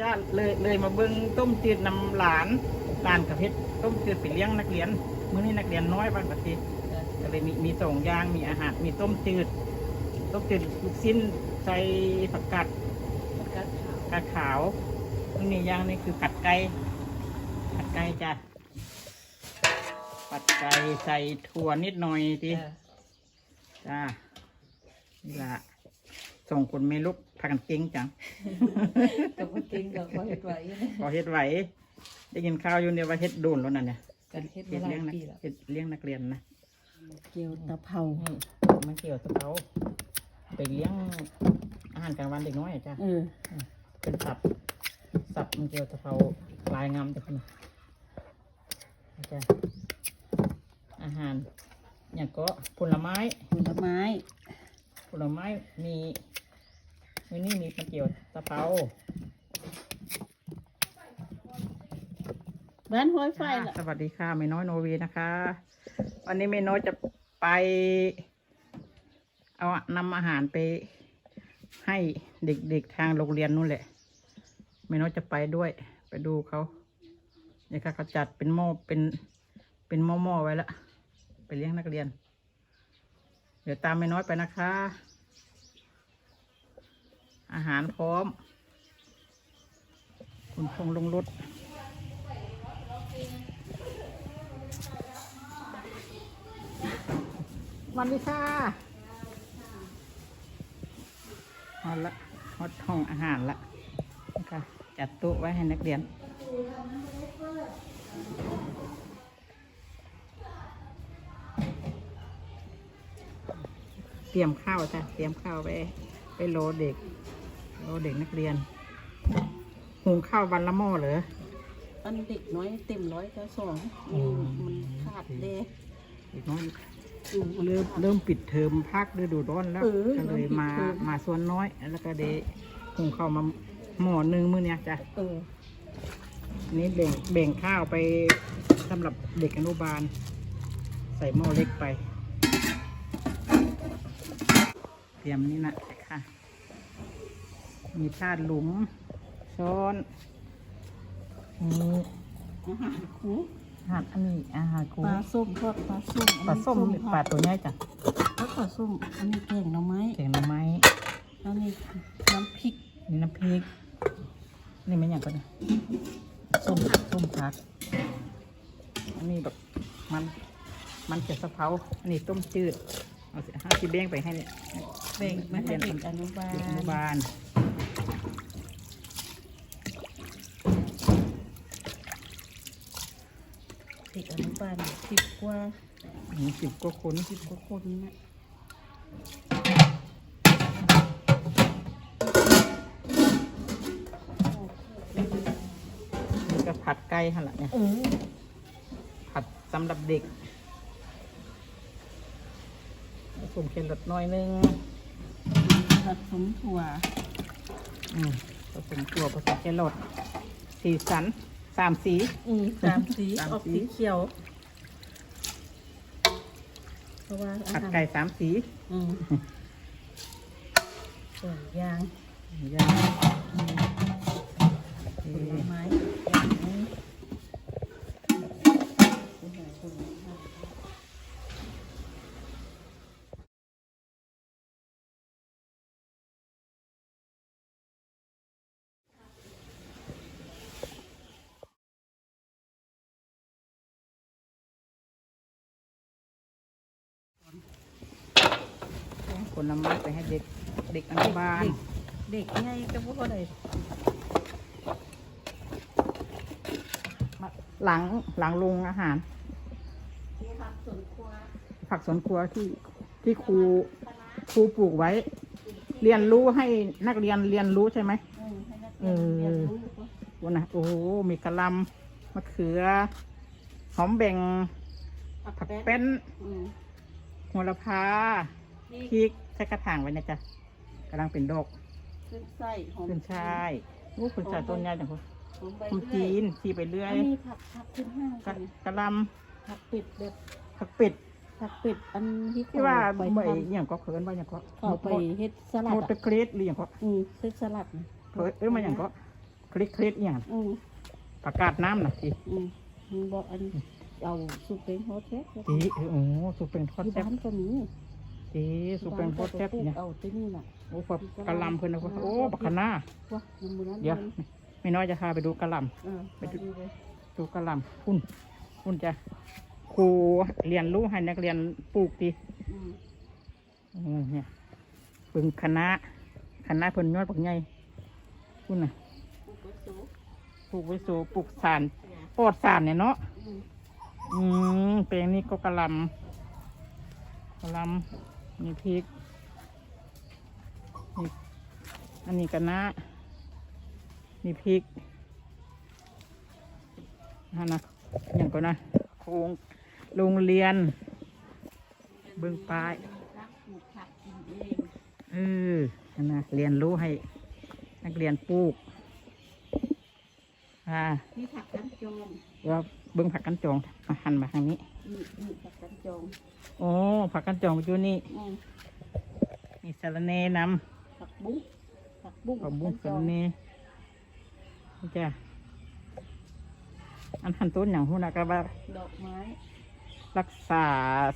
จ้าเลยเลยมาเบิ้งต้มจืดนำหลานหลานกับเฮ็ดต้มจืดไปเลี้ยงนักเรียนมื้อนี้นักเรียนน้อยบ้างปกติก็เลยมีมีสองอย่างมีอาหารมีต้มจืดต้มจืดลูกชิ้นใส่ผักกาดกัดขาวกาดขาวนี่อย่างนี้คือผัดไก่ผัดไก่จ้ะผัดไก่ใส่ถั่วนิดหน่อยทีจ้ะจ้านี่ละ ส่งคนไม่ลุกพากันเก่งจังกับว่ากินกับว่าเห็ดไหวเนี่ยพอเฮ็ดไหว ได้กินข้าวอยู่เนี่ยว่าเฮ็ดโดนแล้วนั่นเนี่ยกันเฮ็ดเฮ็ดมาหเลี้ยงลายนักปีแล้วเฮ็ดเลี้ยงนักเรียนนะเกี๊ยวตะเภานี่มันเกี่ยวกับเขาไปเลี้ยงอาหารกลางวันเด็กน้อยอะจ้ะ เออเป็นสับสับมันเกี่ยวกับเขาลายงามแต่คนน่ะจ้ะอาหารอย่างก็ผลไม้ผลไม้ ผลไม้มีมือนี่มีมันเกี่ยวตะเภาบ้านห้อยไฟค่ะล่ะสวัสดีค่ะเมน้อยโนวีนะคะ วันนี้เมน้อยจะไป เอานำอาหารไปให้เด็กๆทางโรงเรียนนู่นแหละเมน้อยจะไปด้วยไปดูเขาเนี่ยค่ะเขาจัดเป็นหม้อเป็นเป็นหม้อๆไว้ละไปเลี้ยงนักเรียนเดี๋ยวตามเมน้อยไปนะคะ อาหารพร้อม คุณพงษ์ลงรถวันดีค่ะฮอตละฮอตห้องอาหารละค่ะจัดโต๊ะไว้ให้นักเรียน เตรียมข้าวจ้ะ เตรียมข้าวไปไปโลเด็ก โลเด็กนักเรียน หุงข้าววันละหม้อเหรออันเด็กน้อยเต็มร้อยก็สองอืมมันขาดเด้เด็กน้อยอืมเริ่มเริ่มปิดเทอมภาคฤดูร้อนแล้วเออก็เลยมาเริ่มปิดเทอมมาส่วนน้อย แล้วก็เดหุงข้าวมาหม้อหนึ่งมื้อเนี้ยจ้ะเอออันนี้แบ่งแบ่งข้าวไปสำหรับเด็กอนุบาล ใส่หม้อเล็กไป รียมนี่นะค่ะ มีถาดหลุม ช้อนมีอาหารคูถาดอันนี้อาหารกูปลาส้มทอดปลาส้มปลาส้มอันนี้ปลาตัวใหญ่จ้ะแล้วปลาส้มอันนี้แกงหน่อไม้แกงหน่อไม้อันนี้น้ำพริกนี่น้ำพริก นี่มันอย่างก็ได้ส้มส้มผักอันนี้แบบมัน มันจะสะเพราอันนี้ต้มจืด เอาสิห้าสิเบ้งไปให้เนี่ย แบ่งมาให้เด็กอนุบาลเด็กอนุบาลเด็กอนุบาลสิบกว่ามีสิบกว่าคนสิบกว่าคนนะนี่ก็ผัดไก่หั่นละเนี่ยเออผัดสำหรับเด็กผสมแครอทหน้อยนึง ผัดสมถั่ว อืมผสมตัวผสมแครอทสีสันสามสี อืมสามสีสามออกสีสีเขียว เพราะว่าอาผัดหารไก่สามสีอืมสองอย่างย่างผลไม้อย่างนี้ผ ลไม้ไปให้เด็กเด็กอนุบาลเด็กไงก็พวกอะไรหลังหลังลุงอาหารที่ผักสวนครัวผักสวนครัวที่ที่ครูครูปลูกไว้ เรียนรู้ให้นักเรียนเรียนรู้ใช่ไหมอืมให้นักเรียนเรียนรู้ว่าวันนะโอ้โหมีกระหลำมะเขือ หอมแบ่งผักแป้นอืมโหัวละพานี่ พริกใช้กระถางไว้นะจ๊ะกำลังเป็นดอกขึ้นไส้หอมขึ้นช่ายโอ้คุณชายต้นใหญ่จังคุณหอมใบคุณเลื่จีอยนที่ไปเรื่ออัยนนี้ผักผักขึ้นห้างกระกันกระหลผักปิดแบบำผักเป็ดผักปิดอันที่ที่ว่าไปเมื่อทอย่างก็เขินว่าอย่างก็ำเขาไปเฮ็ดสลัโมดตะอะเกรดหรืออย่างก็อืมเฮ็ดสลัดนะเขินเอ้ยมาอย่างก็เคลิกคลิกอย่างอืมประกาศน้ำน่ะทีอืมมันบอกอันเอาสุกเป็นโฮสเทสทีโอ้โหสุเป็นทอดที่แซ่บบ้านก็มี ทีสุเป็นทอดแซ่บเนี่ยเอาที่นี่น่ะโอ้แบบกะหลำเพิ่นนะโอ้บักขนาว่าน้ำมือนั้นเดี๋ยวไม่น้อยจะพาไปดูกะหลเออไปดูเลยำดูกะหลำคุณคุณจะครูเรียนรู้ให้นักเรียนปลูกดีอืมอืมเนี่ยปึงคณะคณะเพิ่นยอดปักใหญ่คุณน่ะปลูกไว้สูงปลูกไว้สู่ปลูกสารปลอดสารเนี่ยเนาะอืมอืมแปลงนี้ก็กะหลำกะหลำ มีพริกนี่อันนี้กะนะมีพริกอันนะอย่างก่อนนะโครงโรงเรียน เบิ่งป้ายรักปลูกผักกินเองเอออันนะเรียนรู้ให้ นักเรียนปลูกอ่านี่ผักกันจองเดี๋ยว เบิ้งผักกันจองมาหันมาทางนี้นี่นี่ผักกันจองโอ้ผักกันจองอยู่นี่อืมมีสาระเนนผักบุ้งผักบุ้งำผักบุ้งกัสานจอระเนนี่จ้ะอันหันต้นอย่างหูนะก็ว่าดอกไม้รักษา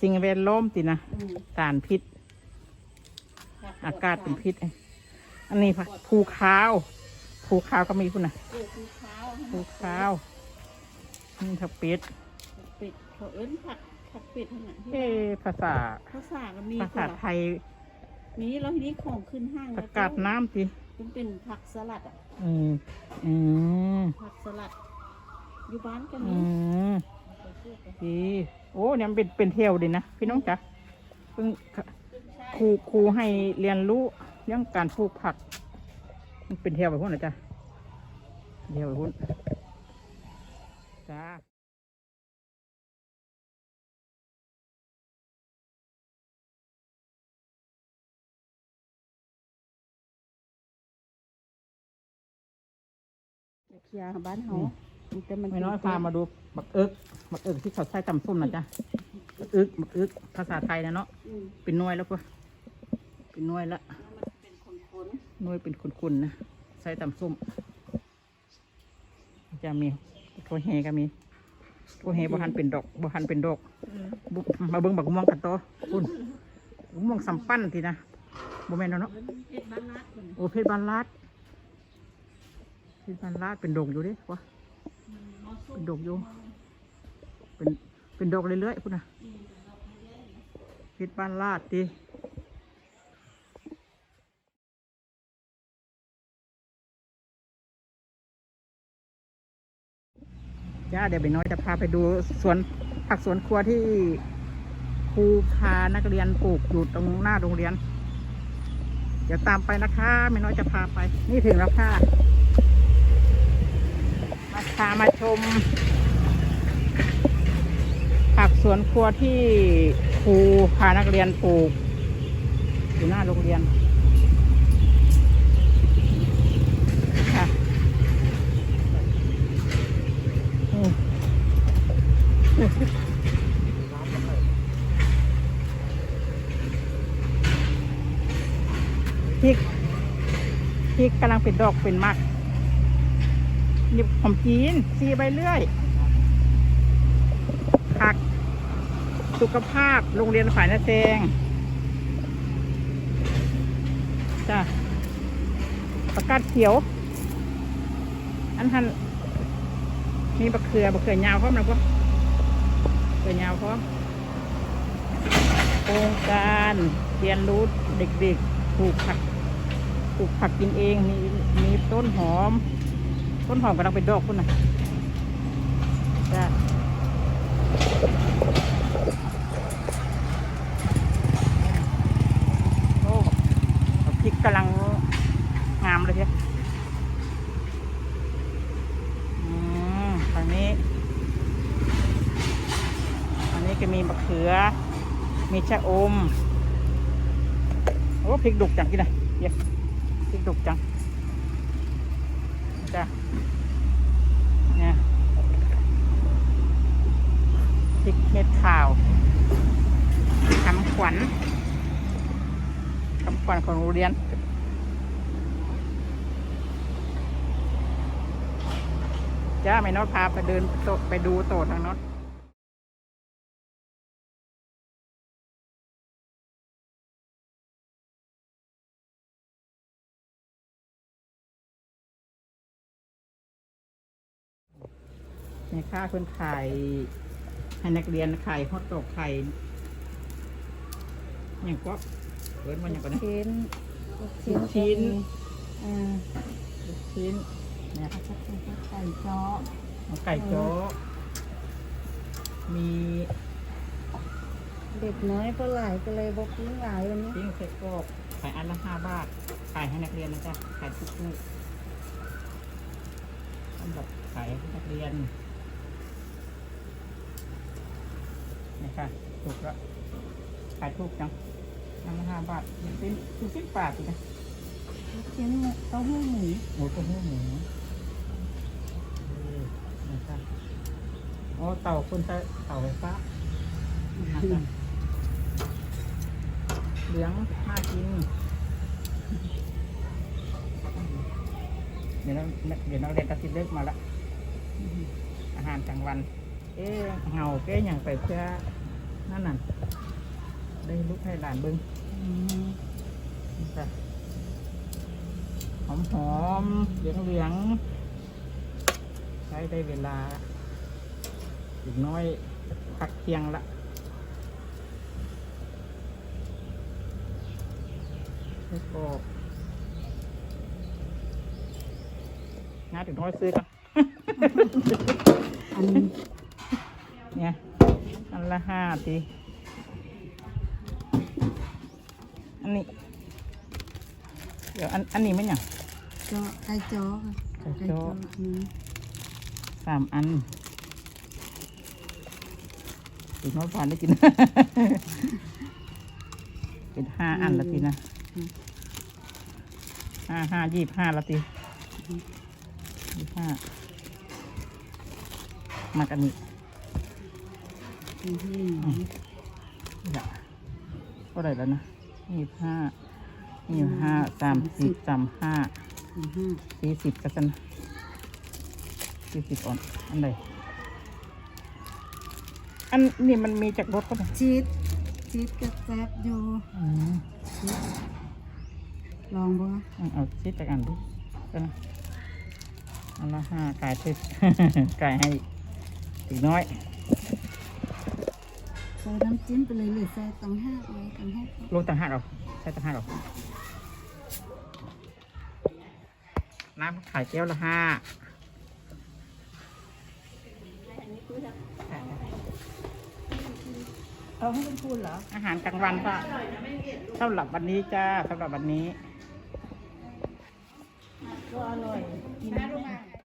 สิ่งแวดล้อมตินะอืมสารพิษ ผักอากาศเป็นพิษเอ้ยอันนี้ผักภูขาวภูขาวก็มีคุณนะเออภูเขาภูขาว นี่ผักเป็ดเป็ดเขาเอิ้นผักผักเป็ดทั้งนั้นเอ้ภาษา ภาษาก็มีภาษาไทย มีแล้วทีนี้ของขึ้นห้างประกาศน้ำสิมันเป็นผักสลัดอะอืมอืมผักสลัด อยู่บ้านก็อืมีมดีโอ้เนี่ยมันเป็นเป็นเที่ยวดีนะพี่น้องจ๋าเพิ่งครูครูให้เรียนรู้เรื่องการปลูกผัก มันเป็นเที่ยวไปพุ่นนะจ๊ะเที่ยวไปพุ่น จ้าเคลียร์บ้านเฮาแต่มันไม่น้อยพามาดูบักเอิกบักเอิกที่เขาใส่ตำส้มนะจ๊ะบักเอิกบักเอิกภาษาไทยนะเนาะอืมเป็นหน่วยแล้วปะเป็นหน่วยละแล้วมันเป็นคนหน่วยเป็นคนๆนะใส่ตำส้มจะมี ตัวแหก็มี ตัวแหบ่หันเป็นดอกบ่หันเป็นดอกๆอืมบุมาเบิ่งบักม่วงกันต่อคุณบักม่วงสำปั้นทีนะบ่แม่นแล้วเนาะมันเฮ็ดบ้านลัดคนโอเพชรบานลาดเพชรบานลาดเป็นดอกอยู่ดิวะเป็นดอกอยู่ เป็นเป็นดอกเรื่อยๆพุ่นนะเพชรบานลาดดิ จ้าเดี๋ยวไปน้อยจะพาไปดูสวนผักสวนครัวที่ครูพานักเรียนปลูกอยู่ตรงหน้าโรงเรียน เดี๋ยวตามไปนะคะไม่น้อยจะพาไป นี่ถึงแล้วค่ะมาพามาชม ผักสวนครัวที่ครูพานักเรียนปลูก อยู่หน้าโรงเรียน ค่ะอืมพริกพริ กำลังเป็นดอกเป็นมักนี่หอมจีนซีใบเรื่อยผัก สุขภาพโรงเรียนฝ่ายนาแซงจ้ะประกาศเขียว อันทันมีบักเขือบักเขือยาวพร้อมนะพวกเขือยาวพร้อมโครงการเรียนรู้เด็กๆปลูกผัก ปลูกผักกินเองมีมีต้นหอม ต้นหอมกำลังเป็นดอกคุณนะจ้ะโอ้พริกกำลังงามเลยเชียวอืมฝั่งนี้ฝั่งนี้ก็มีมะเขือ มีชะอมโอ้พริกดุกจังกินนะเดี๋ยว พริกดุกจัง จ้ะ เนี่ยพริกเม็ดขาวคำขวัญคำขวัญของโรงเรียนจ้าไม่นอดพาไปเดินไปดูโตะทางนอด ในค่าคนขายให้นักเรียนขายฮอตดอกไข่อย่างก็เปิดมันอย่างก็นะชิ้นลูกชิ้นอ่าลูกชิ้นเนี่ยไก่จ้อเอาไก่โจ๊กมีเด็กน้อยก็หลายก็เลยบอกกินหลายวันนี้ปิ้งเสร็จก็ขายอันละห้าบาทขายให้นักเรียนนะจ๊ะขายทุกลูกสำหรับขายให้นักเรียน ค่ะถูกแล้วขายถูกจังอันละห้าบาทยังเป็นทุกสิบบาทอีกนะลูกชิ้นเต้าหู้หมูหมูตัวหูหมูเออนี่ค่ะโอ้เต่าคุณเต่าไฟฟ้านะคะเหลืองน่ากินเดี๋ยวเราเดี๋ยวเราเรียนตัดสินเลิกมาละอาหารกลางวัน เอ๊ะเห่าเก้อย่างไปเพื่อ นั่นน่ะได้ลูกให้หลานเบิ้งอืมนี่จ้ะหอมหอมเหลืองเหลืองๆใช้ได้เวลา อีกน้อยพักเที่ยงละแล้วก็งาถึงน้อยซื้อกันอันนี้เนี่ย อันละห้าทีอันนี้ เดี๋ยวอันอันนี้มันอย่างจ้อไก่จ้อค่ะไก่จ้ออืมสามอันถึงน้อยผ่านได้กิน เป็นห้าอันละทีนะห้าห้ายี่สิบห้าละทียี่สิบห้ามากันนี้ อืมอืมนี่ละเท่าไหร่แล้วนะยี่สิบห้ายี่สิบห้าสามสิบสามห้าอืมอืมสี่สิบกันสันสี่สิบอ่อน อันใดอันนี้มันมีจากรถก็ได้ชีสชีสกับแซ่บอยู่อืมลองบ่เอาชิดจากอันดิกันนะอันละห้าไก่ชิดไก่ให้อีกน้อยใส่น้ำจิ้มไปเลยหรือใส่ตังห้าเลยตังห้าลงต่างหากเอาใช้ต่างหากเอาน้ำขายแก้วละห้าเอาให้เป็นพูนเหรอ อาหารกลางวันก็สำหรับวันนี้จ้าสำหรับวันนี้ ก็อร่อยกินได้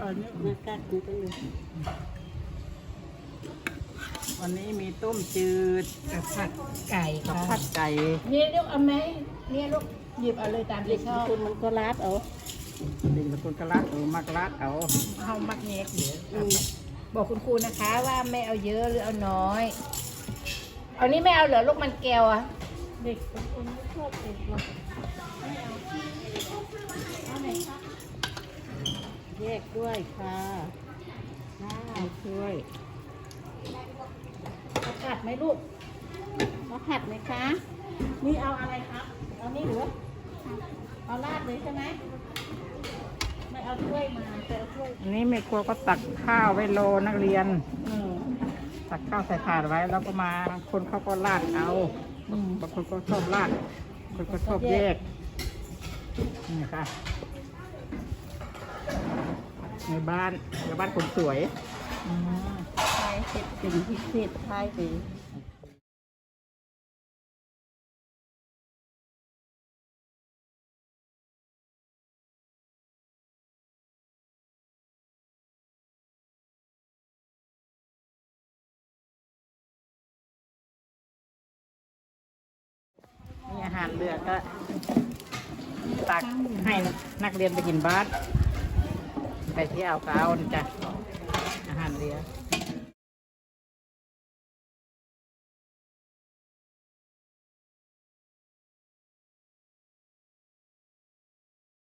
เอาเนื้อมากัดมันไปเลยวันนี้มีต้มจืดกับผัดไก่กับค่ะผัดไก่นี่ลูกเอาไหมเนี่ยลูกหยิบเอาเลยตามที่ชอบคุณมันก็รัดเอาดิ่งตะกุนกระลาดเอามากระลาดเอาเอามักเน็กเดี๋ยวบอกคุณครูนะคะว่าไม่เอาเยอะหรือเอาน้อย เอานี่ไม่เอาเหรอลูกมันแก้วอะเด็กบางคนไม่ชอบเด็กหรอก แยกด้วยค่ะได้ช่วยเอาผัดไหมลูกเอาผัดไหมคะ นี่เอาอะไรครับ เอานี่หรือเอาราดเลยใช่ไหมไม่เอาถ้วยมาแต่เอาถ้วยอันนี้แม่ครัวก็ตักข้าวไว้โลนักเรียนอืมตักข้าวใส่ถาดไว้แล้วก็มาบางคนเขาก็ราดเอาอืมบางคนก็ชอบราดบางคนก็ชอบแยกนี่ค่ะ ในบ้านในบ้านคนสวยอืมใช่เสร็จเป็นพิเศษใช่ไปนี่อาหารเรือก็ตักให้นักเรียนไปกินบ้าน ไปเที่ยวก็เอานะจ้ะอาหารเรือ